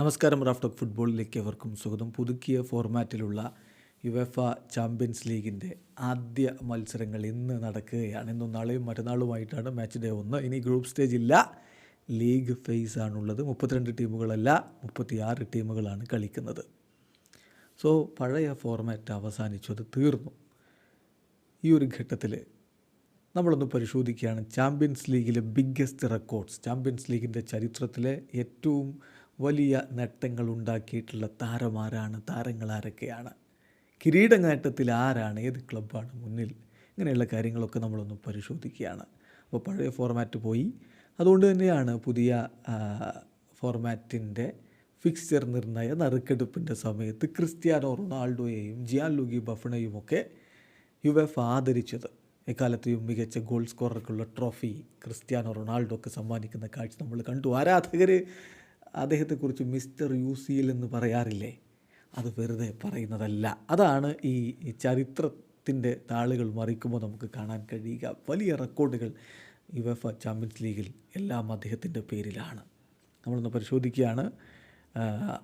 നമസ്കാരം റാഫ്റ്റോക്ക് ഫുട്ബോളിലേക്ക് അവർക്കും സ്വാഗതം. പുതുക്കിയ ഫോർമാറ്റിലുള്ള യുവഫ ചാമ്പ്യൻസ് ലീഗിന്റെ ആദ്യ മത്സരങ്ങൾ ഇന്ന് നടക്കുകയാണ്. ഇന്നും നാളെയും മറ്റന്നാളുമായിട്ടാണ് മാച്ച് ഡേ ഒന്ന്. ഇനി ഗ്രൂപ്പ് സ്റ്റേജ് ഇല്ല. ലീഗ് ഫേസ് ആണുള്ളത്. മുപ്പത്തിരണ്ട് ടീമുകളല്ല മുപ്പത്തിയാറ് ടീമുകളാണ് കളിക്കുന്നത്. സോ പഴയ ഫോർമാറ്റ് അവസാനിച്ചു. അത് തീർന്നു. ഈ ഒരു ഘട്ടത്തിൽ നമ്മളൊന്ന് പരിശോധിക്കുകയാണ്. ചാമ്പ്യൻസ് ലീഗിലെ ബിഗ്ഗസ്റ്റ് റെക്കോർഡ്സ് ചാമ്പ്യൻസ് ലീഗിന്റെ ചരിത്രത്തിലെ ഏറ്റവും വലിയ നേട്ടങ്ങൾ ഉണ്ടാക്കിയിട്ടുള്ള താരമാരാണ് താരങ്ങൾ ആരൊക്കെയാണ് കിരീട ആരാണ് ഏത് ക്ലബ്ബാണ് മുന്നിൽ? ഇങ്ങനെയുള്ള കാര്യങ്ങളൊക്കെ നമ്മളൊന്ന് പരിശോധിക്കുകയാണ്. അപ്പോൾ പഴയ ഫോർമാറ്റ് പോയി. അതുകൊണ്ട് തന്നെയാണ് പുതിയ ഫോർമാറ്റിന്റെ ഫിക്സ്ചർ നിർണയ നറുക്കെടുപ്പിന്റെ സമയത്ത് ക്രിസ്ത്യാനോ റൊണാൾഡോയെയും ജിയാൻ ലൂഗി ബഫണയും ഒക്കെ യുവെഫ ആദരിച്ചത്. എക്കാലത്തെയും മികച്ച ഗോൾ സ്കോറർക്കുള്ള ട്രോഫി ക്രിസ്ത്യാനോ റൊണാൾഡോക്ക് സമ്മാനിക്കുന്ന കാഴ്ച നമ്മൾ കണ്ടു. ആരാധകർ അദ്ദേഹത്തെക്കുറിച്ച് മിസ്റ്റർ യു സി എൽ എന്ന് പറയാറില്ലേ? അത് വെറുതെ പറയുന്നതല്ല. അതാണ് ഈ ചരിത്രത്തിന്റെ താളുകൾ മറിക്കുമ്പോൾ നമുക്ക് കാണാൻ കഴിയുക. വലിയ റെക്കോർഡുകൾ യുവഫ ചാമ്പ്യൻസ് ലീഗിൽ എല്ലാം അദ്ദേഹത്തിന്റെ പേരിലാണ്. നമ്മളൊന്ന് പരിശോധിക്കുകയാണ്.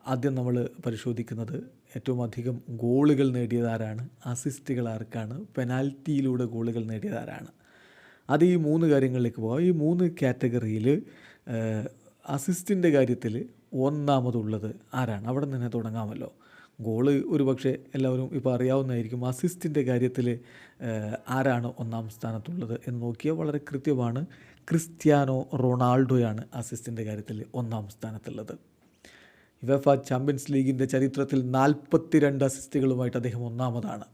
ആദ്യം നമ്മൾ പരിശോധിക്കുന്നത് ഏറ്റവും അധികം ഗോളുകൾ നേടിയതാരാണ്? അസിസ്റ്റുകൾ ആർക്കാണ്? പെനാൽറ്റിയിലൂടെ ഗോളുകൾ നേടിയതാരാണ്? അത് ഈ മൂന്ന് കാര്യങ്ങളിലേക്ക് പോകാം. ഈ മൂന്ന് കാറ്റഗറിയിൽ അസിസ്റ്റിന്റെ കാര്യത്തിൽ ഒന്നാമതുള്ളത് ആരാണ്? അവിടെ നിന്ന് തുടങ്ങാമല്ലോ. ഗോൾ ഒരു പക്ഷേ എല്ലാവരും ഇപ്പോൾ അറിയാവുന്നതായിരിക്കും അസിസ്റ്റിന്റെ കാര്യത്തിൽ ആരാണ് ഒന്നാം സ്ഥാനത്തുള്ളത് എന്ന് നോക്കിയാൽ വളരെ കൃത്യമാണ്. ക്രിസ്ത്യാനോ റൊണാൾഡോയാണ് അസിസ്റ്റിന്റെ കാര്യത്തിൽ ഒന്നാം സ്ഥാനത്തുള്ളത്. വെഫ ചാമ്പ്യൻസ് ലീഗിന്റെ ചരിത്രത്തിൽ നാൽപ്പത്തിരണ്ട് അസിസ്റ്റുകളുമായിട്ട് അദ്ദേഹം ഒന്നാമതാണ്.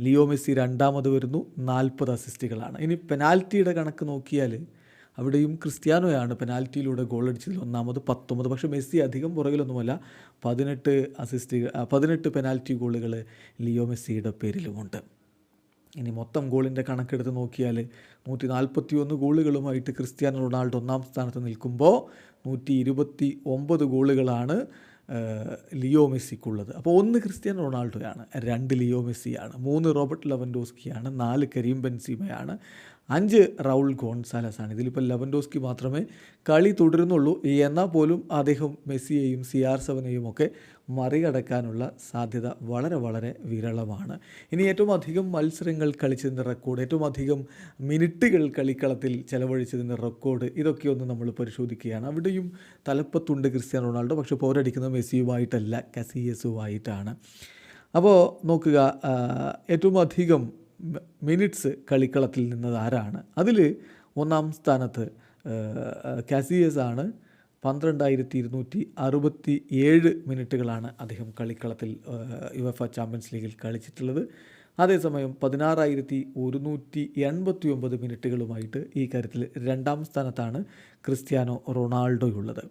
ലിയോ മെസ്സി രണ്ടാമത് വരുന്നു നാൽപ്പത് അസിസ്റ്റുകളാണ്. ഇനി പെനാൽറ്റിയുടെ കണക്ക് നോക്കിയാൽ അവിടെയും ക്രിസ്ത്യാനോയാണ് പെനാൽറ്റിയിലൂടെ ഗോൾ അടിച്ചതിൽ ഒന്നാമത് പത്തൊമ്പത്. പക്ഷേ മെസ്സി അധികം പുറകിലൊന്നുമല്ല. പതിനെട്ട് അസിസ്റ്റ് പതിനെട്ട് പെനാൽറ്റി ഗോളുകൾ ലിയോ മെസ്സിയുടെ പേരിലുമുണ്ട്. ഇനി മൊത്തം ഗോളിന്റെ കണക്കെടുത്ത് നോക്കിയാൽ നൂറ്റി നാൽപ്പത്തി ഒന്ന് ഗോളുകളുമായിട്ട് ക്രിസ്ത്യാനോ റൊണാൾഡോ ഒന്നാം സ്ഥാനത്ത് നിൽക്കുമ്പോൾ നൂറ്റി ഇരുപത്തി ഒമ്പത് ഗോളുകളാണ് ലിയോ മെസ്സിക്കുള്ളത്. അപ്പോൾ ഒന്ന് ക്രിസ്ത്യാനോ റൊണാൾഡോയാണ് രണ്ട് ലിയോ മെസ്സിയാണ് മൂന്ന് റോബർട്ട് ലെവൻഡോസ്കിയാണ് നാല് കരീം ബെൻസീമയാണ് അഞ്ച് റൗൾ ഗോൺസാലസ് ആണ് ഇതിലിപ്പോൾ ലെവൻഡോസ്കി മാത്രമേ കളി തുടരുന്നുള്ളൂ. എന്നാൽ പോലും അദ്ദേഹം മെസ്സിയെയും സി ആർ സെവനെയും ഒക്കെ മറികടക്കാനുള്ള സാധ്യത വളരെ വളരെ വിരളമാണ്. ഇനി ഏറ്റവും അധികം മത്സരങ്ങൾ കളിച്ചതിന്റെ റെക്കോർഡ് ഏറ്റവും അധികം മിനിറ്റുകൾ കളിക്കളത്തിൽ ചെലവഴിച്ചതിന്റെ റെക്കോർഡ് ഇതൊക്കെ ഒന്ന് നമ്മൾ പരിശോധിക്കുകയാണ്. അവിടെയും തലപ്പത്തുണ്ട് ക്രിസ്ത്യാനോ റൊണാൾഡോ. പക്ഷേ പോരടിക്കുന്നത് മെസ്സിയുമായിട്ടല്ല കസിയസുമായിട്ടാണ്. അപ്പോൾ നോക്കുക ഏറ്റവും അധികം മിനിറ്റ്സ് കളിക്കളത്തിൽ നിന്നത് ആരാണ് അതിൽ ഒന്നാം സ്ഥാനത്ത് കാസിയസ് ആണ്. പന്ത്രണ്ടായിരത്തി ഇരുന്നൂറ്റി അറുപത്തി ഏഴ് മിനിറ്റുകളാണ് അദ്ദേഹം കളിക്കളത്തിൽ യുവഫ ചാമ്പ്യൻസ് ലീഗിൽ കളിച്ചിട്ടുള്ളത്. അതേസമയം പതിനാറായിരത്തി ഒരുന്നൂറ്റി എൺപത്തി ഒമ്പത് മിനിറ്റുകളുമായിട്ട് ഈ കാര്യത്തിൽ രണ്ടാം സ്ഥാനത്താണ് ക്രിസ്ത്യാനോ റൊണാൾഡോയുള്ളത്.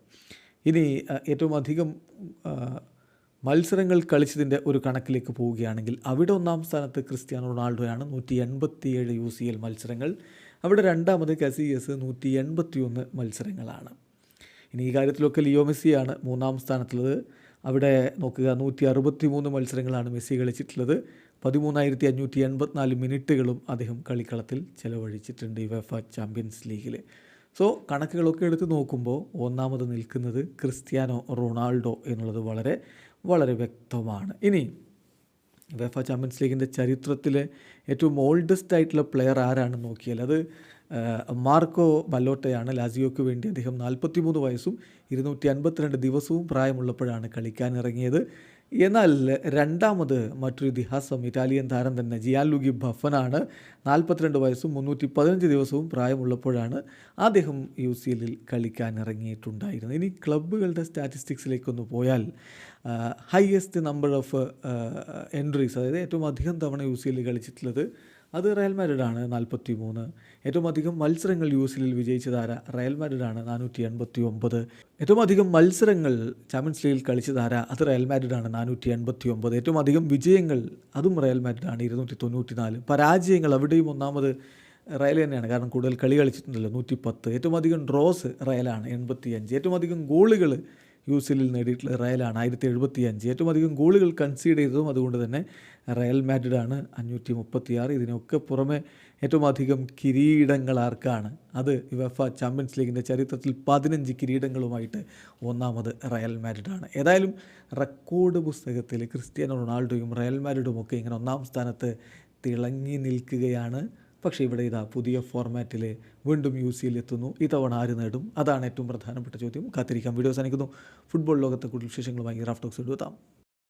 ഇനി ഏറ്റവും അധികം മത്സരങ്ങൾ കളിച്ചതിന്റെ ഒരു കണക്കിലേക്ക് പോവുകയാണെങ്കിൽ അവിടെ ഒന്നാം സ്ഥാനത്ത് ക്രിസ്ത്യാനോ റൊണാൾഡോയാണ്. നൂറ്റി എൺപത്തിയേഴ് യു സി എൽ മത്സരങ്ങൾ. അവിടെ രണ്ടാമത് കസിയസ് നൂറ്റി എൺപത്തി ഒന്ന് മത്സരങ്ങളാണ്. ഇനി ഈ കാര്യത്തിലൊക്കെ ലിയോ മെസ്സിയാണ് മൂന്നാം സ്ഥാനത്തുള്ളത്. അവിടെ നോക്കുക നൂറ്റി അറുപത്തി മൂന്ന് മത്സരങ്ങളാണ് മെസ്സി കളിച്ചിട്ടുള്ളത്. പതിമൂന്നായിരത്തി അഞ്ഞൂറ്റി എൺപത്തിനാല് മിനിറ്റുകളും അദ്ദേഹം കളിക്കളത്തിൽ ചെലവഴിച്ചിട്ടുണ്ട് യുവഫ ചാമ്പ്യൻസ് ലീഗിൽ സോ കണക്കുകളൊക്കെ എടുത്ത് നോക്കുമ്പോൾ ഒന്നാമത് നിൽക്കുന്നത് ക്രിസ്ത്യാനോ റൊണാൾഡോ എന്നുള്ളത് വളരെ വളരെ വ്യക്തമാണ്. ഇനി വെഫ ചാമ്പ്യൻസ് ലീഗിന്റെ ചരിത്രത്തിലെ ഏറ്റവും ഓൾഡസ്റ്റ് ആയിട്ടുള്ള പ്ലെയർ ആരാണെന്ന് നോക്കിയാൽ അത് മാർക്കോ ബലോട്ടയാണ് ലാസിയോക്ക് വേണ്ടി അദ്ദേഹം നാൽപ്പത്തി മൂന്ന് വയസ്സും ഇരുന്നൂറ്റി അൻപത്തിരണ്ട് ദിവസവും പ്രായമുള്ളപ്പോഴാണ് കളിക്കാൻ ഇറങ്ങിയത്. എന്നാൽ രണ്ടാമത് മറ്റൊരു ഇതിഹാസം ഇറ്റാലിയൻ താരം തന്നെ ജിയാൻ ലുഗി ബഫനാണ്. നാൽപ്പത്തിരണ്ട് വയസ്സും മുന്നൂറ്റി പതിനഞ്ച് ദിവസവും പ്രായമുള്ളപ്പോഴാണ് അദ്ദേഹം യു സി എല്ലിൽ കളിക്കാൻ ഇറങ്ങിയിട്ടുണ്ടായിരുന്നത് ഇനി ക്ലബ്ബുകളുടെ സ്റ്റാറ്റിസ്റ്റിക്സിലേക്കൊന്ന് പോയാൽ ഹയസ്റ്റ് നമ്പർ ഓഫ് എൻട്രീസ് അതായത് ഏറ്റവും അധികം തവണ യു സി എല്ലിൽ കളിച്ചിട്ടുള്ളത് അത് റയൽ മാഡ്രിഡാണ് നാൽപ്പത്തി മൂന്ന് ഏറ്റവും അധികം മത്സരങ്ങൾ യു സി എല്ലിൽ വിജയിച്ചതാര റയൽ മാഡ്രിഡാണ് നാനൂറ്റി എൺപത്തി ഒമ്പത് ഏറ്റവും അധികം മത്സരങ്ങൾ ചാമ്പ്യൻസ് ലീഗിൽ കളിച്ചതാര അത് റയൽ മാഡ്രിഡാണ് നാനൂറ്റി എൺപത്തി ഒമ്പത് ഏറ്റവും അധികം വിജയങ്ങൾ അതും റയൽ മാഡ്രിഡാണ് ഇരുന്നൂറ്റി തൊണ്ണൂറ്റി നാല് പരാജയങ്ങൾ അവിടെയും ഒന്നാമത് റയൽ തന്നെയാണ്. കാരണം കൂടുതൽ കളി കളിച്ചിട്ടുണ്ടല്ലോ നൂറ്റി പത്ത് ഏറ്റവും അധികം ഡ്രോസ് റയലാണ് എൺപത്തി അഞ്ച് ഏറ്റവും അധികം ഗോളുകൾ യു സി എല്ലിൽ നേടിയിട്ടുള്ള റയലാണ് ആയിരത്തി എഴുപത്തി അഞ്ച് ഏറ്റവും അധികം ഗോളുകൾ കൺസീഡ് ചെയ്തതും അതുകൊണ്ട് തന്നെ റയൽ മാഡ്രിഡാണ് അഞ്ഞൂറ്റി മുപ്പത്തിയാറ് ഇതിനൊക്കെ പുറമെ ഏറ്റവും അധികം കിരീടങ്ങൾ ആർക്കാണ്? അത് വെഫ ചാമ്പ്യൻസ് ലീഗിന്റെ ചരിത്രത്തിൽ പതിനഞ്ച് കിരീടങ്ങളുമായിട്ട് ഒന്നാമത് റയൽ മാഡ്രിഡാണ്. ഏതായാലും റെക്കോർഡ് പുസ്തകത്തിൽ ക്രിസ്ത്യാനോ റൊണാൾഡോയും റയൽ മാഡ്രിഡും ഒക്കെ ഇങ്ങനെ ഒന്നാം സ്ഥാനത്ത് തിളങ്ങി നിൽക്കുകയാണ്. പക്ഷേ ഇവിടെ ഇതാ പുതിയ ഫോർമാറ്റിൽ വീണ്ടും യു സിയിൽ എത്തുന്നു. ഇത്തവണ ആര് നേടും? അതാണ് ഏറ്റവും പ്രധാനപ്പെട്ട ചോദ്യം. കാത്തിരിക്കാം. വീഡിയോസ് അവസാനിക്കുന്നു. ഫുട്ബോൾ ലോകത്തെ കൂടുതൽ വിശേഷങ്ങളുമായി റാഫ്റ്റോക്സ് എടുത്താം